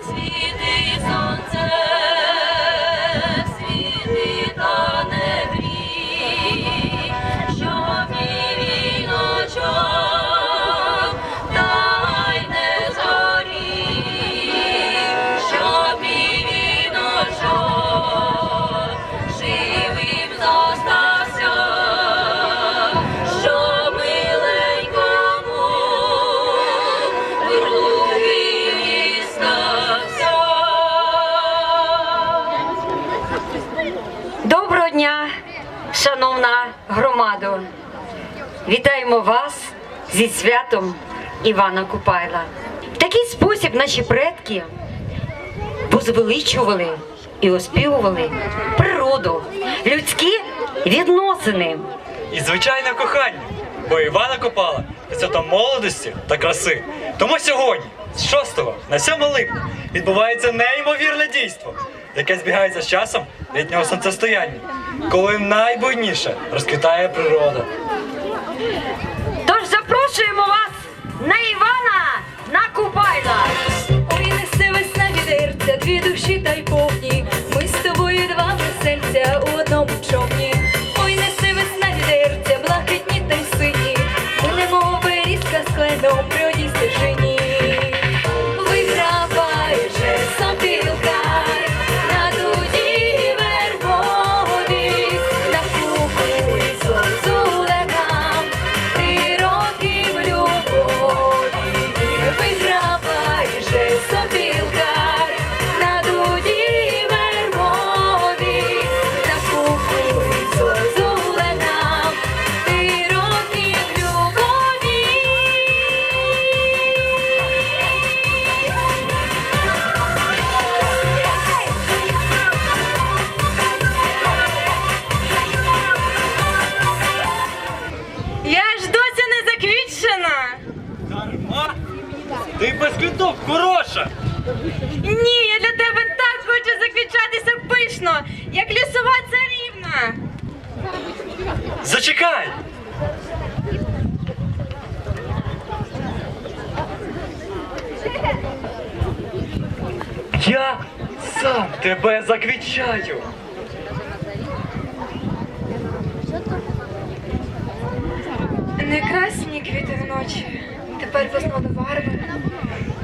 Світи шановна громадо! Вітаємо вас зі святом Івана Купайла. В такий спосіб наші предки возвеличували і оспівували природу, людські відносини. І звичайне кохання, бо Івана Копала це свято молодості та краси. Тому сьогодні, з 6 на 7 липня, відбувається неймовірне дійство, яке збігається з часом літнього сонцестояння, коли найбуйніше розквітає природа. Тож запрошуємо вас на Івана на Купайла! Ой, несе весна відерця, дві душі та й повні. Ми з тобою два весельця у Квіток хороша! Ні, я для тебе так хочу заквічатися пишно, як лісова царівна. Зачекай! Я сам тебе заквічаю. Не красні квіти вночі. Тепер познову барви.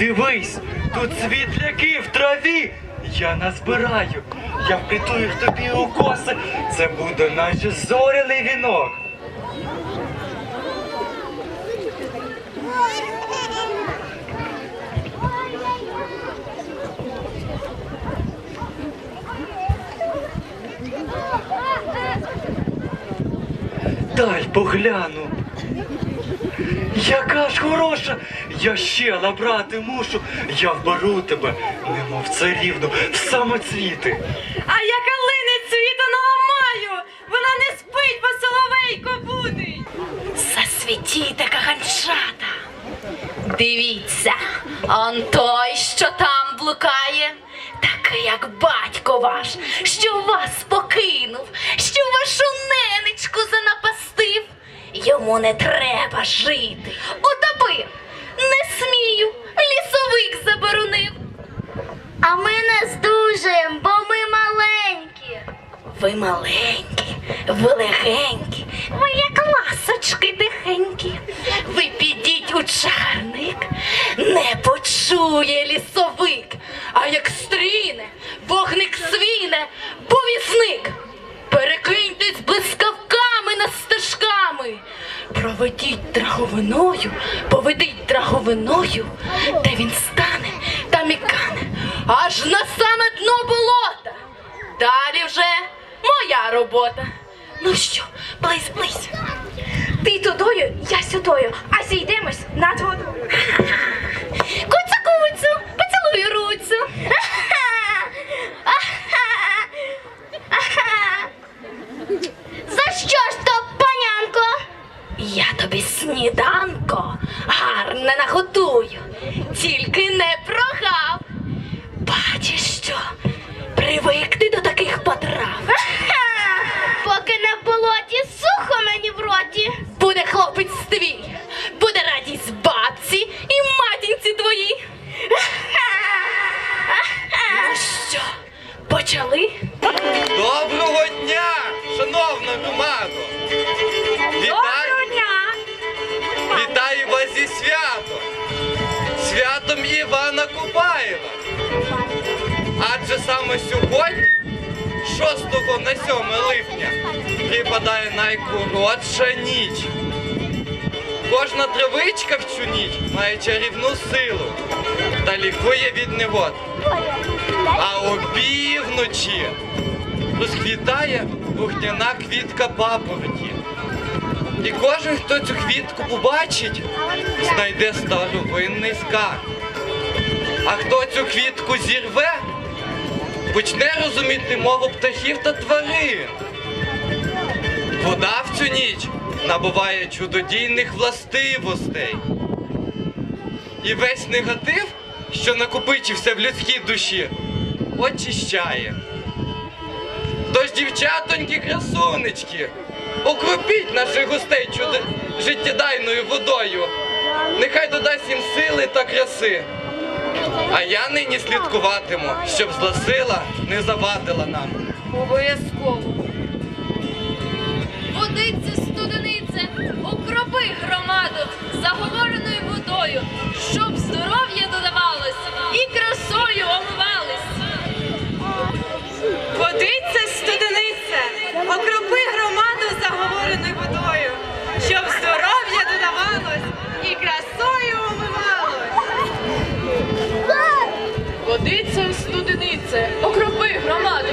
Дивись, тут світляки в траві. Я назбираю. Я впліту їх тобі у коси. Це буде наче зоряний вінок. Дай погляну. Яка ж хороша! Я ще набрати мушу. Я вберу тебе, немов царівну, в самоцвіти. А я калини цвіту наламаю. Вона не спить, бо соловейко будить. Засвітіте, каганчата. Дивіться, он той, що там блукає, такий, як батько ваш, що вас покинув, Йому не треба жити. Утопив, не смію, лісовик заборонив. А ми не здужуємо, бо ми маленькі. Ви маленькі, ви легенькі, ви як ласочки тихенькі. Ви підіть у чагарник, не почує лісовик, а як стріне, вогник свіне, повісник. Блискавками Проведіть драговиною, поведіть драговиною, де він стане, там і кане, аж на саме дно болота. Далі вже моя робота. Ну що, близь, близь. Ти тудою, я сюдою, а зійдемось над водою. Куцю, куцю, поцілую руцю. За що ж? Я тобі сніданко. Гарне наготую, тільки Святом Івана Купаєва! Адже саме сьогодні, 6 на 7 липня, припадає найкоротша ніч. Кожна травичка в цю ніч має чарівну силу та лікує від негод. А опівночі розквітає вогняна квітка папороті. І кожен, хто цю квітку побачить, знайде старовинний скарб. А хто цю квітку зірве, почне розуміти мову птахів та тварин. Вода в цю ніч набуває чудодійних властивостей. І весь негатив, що накопичився в людській душі, очищає. Тож, дівчатоньки, красунечки, окропіть наших гостей чудо... життєдайною водою. Нехай додасть їм сили та краси. А я нині слідкуватиму, щоб зла сила не завадила нам. Обов'язково. Водице, студенице, окропи громаду заговореною водою, щоб здоров'я додавалось і красою омивались. Водиця студениця, студенице, окропи громаду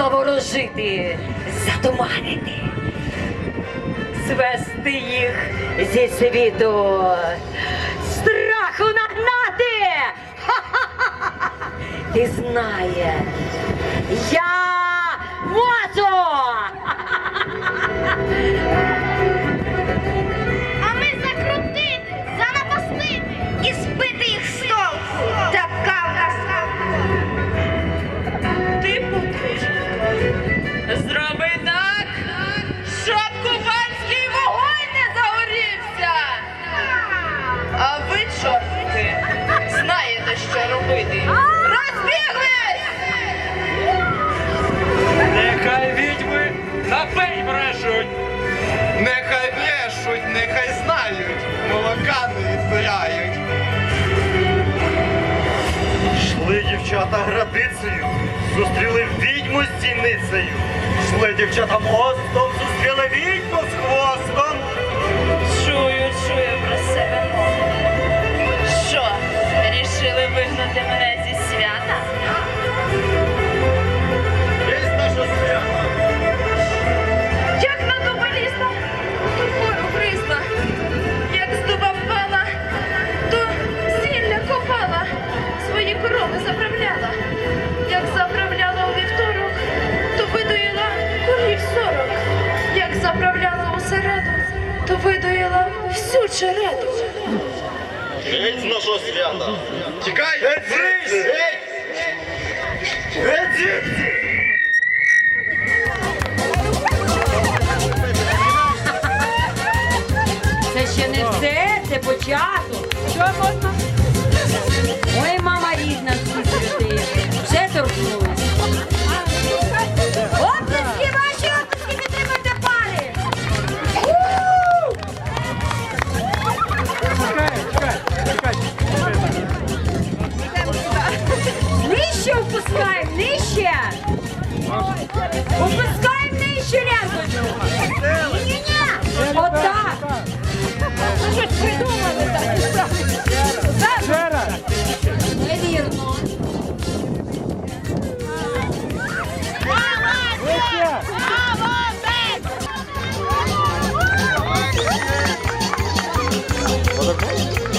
заворожити, затуманити, звести їх зі світу, страху нагнати. Ха-ха-ха-ха! Ти знаєш, я відьму з дійницею. Шли дівчата остом, зустріли відьму з хвостом. То видоїла всю череду. Геть з нашого свята. Тікай! Геть звідси! Геть! Геть звідси! Це ще не все, це початок. Що можна? Ой, мама рідна всі святи. Вже торкнулись.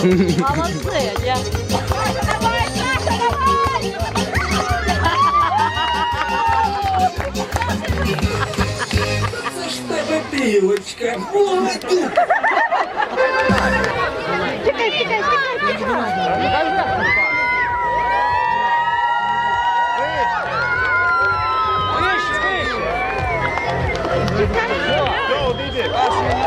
Молодцы, я... Давай, Саша, давай! Це ж тебе білочка, молодець! Тікай, тікай, тікай, тікай! Вище! Вище! Все, все,